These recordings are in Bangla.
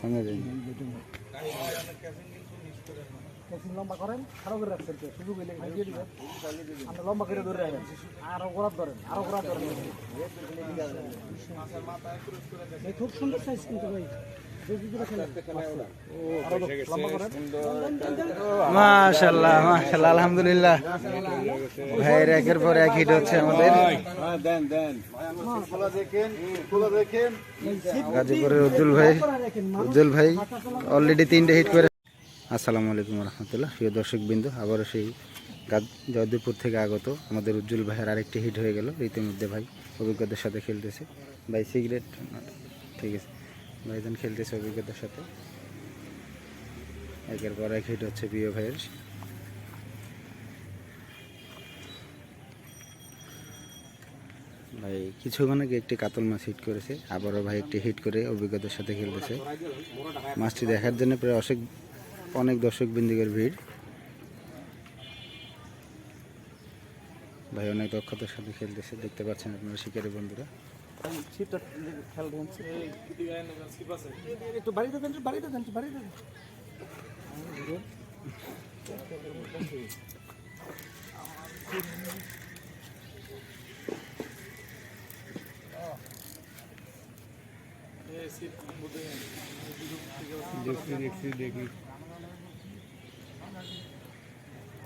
সঙ্গে যাই। মেশিন লম্বা করেন আরও করে রাখছেন কে সুযোগ হইলে দিয়ে দিবেন। আপনি লম্বা করে ধরে রাখেন। ধরেন ধরেন। খুব সুন্দর সাইজ কিন্তু ভাই। মাশাল্লাহ মাশাল্লাহ আলহামদুলিল্লাহ। ভাইয়ের একের পর এক হিট হচ্ছে আমাদের। দেন দেন। খোলা দেখেন খোলা দেখেন। গাজীপুরের উজ্জ্বল ভাই উজ্জ্বল ভাই অলরেডি তিনটে হিট করে আসসালামু আলাইকুম রহমতুল্লাহ। প্রিয় দর্শক বিন্দু আবারও সেই জয়দেবপুর থেকে আগত আমাদের উজ্জ্বল ভাইয়ের আরেকটি হিট হয়ে গেল। ইতিমধ্যে ভাই অভিজ্ঞতার সাথে খেলতেছে। ভাই সিগারেট ঠিক আছে। ভাই ভাইজান খেলতেছে অভিজ্ঞতার সাথে। একের পর এক হিট হচ্ছে প্রিয় ভাইয়ের। ভাই কিছুক্ষণ আগে একটি কাতল মাছ হিট করেছে। আবারও ভাই একটি হিট করে অভিজ্ঞতার সাথে খেলতেছে। মাছটি দেখার জন্য প্রায় অনেক অনেক দর্শক বিন্দুকের ভিড়। ভাই, অনেক দক্ষতার সাথে খেলতেছে, দেখতে পাচ্ছেন আপনারা শিকারী বন্ধুরা। শীতটা খেয়াল রাখছেন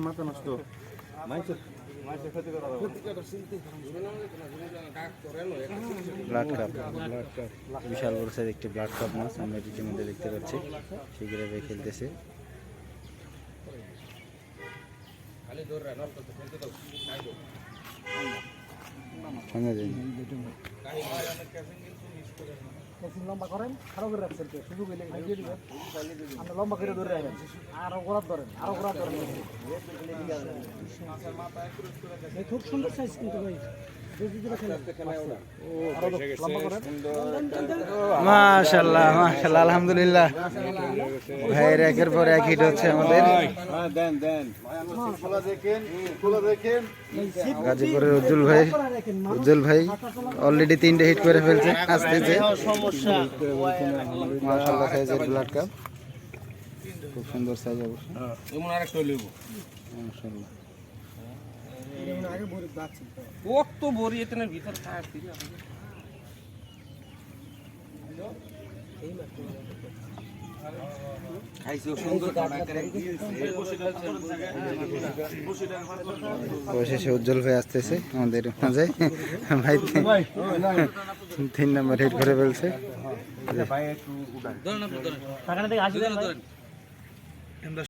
মাথা নষ্ট বিশাল বড় সাইজ একটি ব্লাড কাপ মাছ আমরা ইতিমধ্যে দেখতে পাচ্ছি। ভাই খেলতেছে মেশিন লম্বা করেন আরও করে রাখছেন কে সুযোগ হইলে দিয়ে দিবেন। আপনি লম্বা করে ধরে রাখেন আরও গোড়াত ধরেন আরও গোড়াত ধরেন। এই খুব সুন্দর সাইজ কিন্তু ভাই। মাশাল্লাহ মাশাল্লাহ আলহামদুলিল্লাহ। ভাইয়ের একের পর এক হিট হচ্ছে আমাদের। গাজীপুরের উজ্জ্বল ভাই উজ্জ্বল ভাই অলরেডি তিনটে হিট করে ফেলছে আসতেছে। মাশাল্লাহ সাইজের ব্লাড কাপ খুব সুন্দর সাইজ অবশ্যই মাশাল্লাহ কত বড়ি এখানে ভিতর অবশেষে উজ্জ্বল হয়ে আসতেছে আমাদের মাঝে। ভাই তিন- নম্বর হিট করে ফেলছে। ধরেন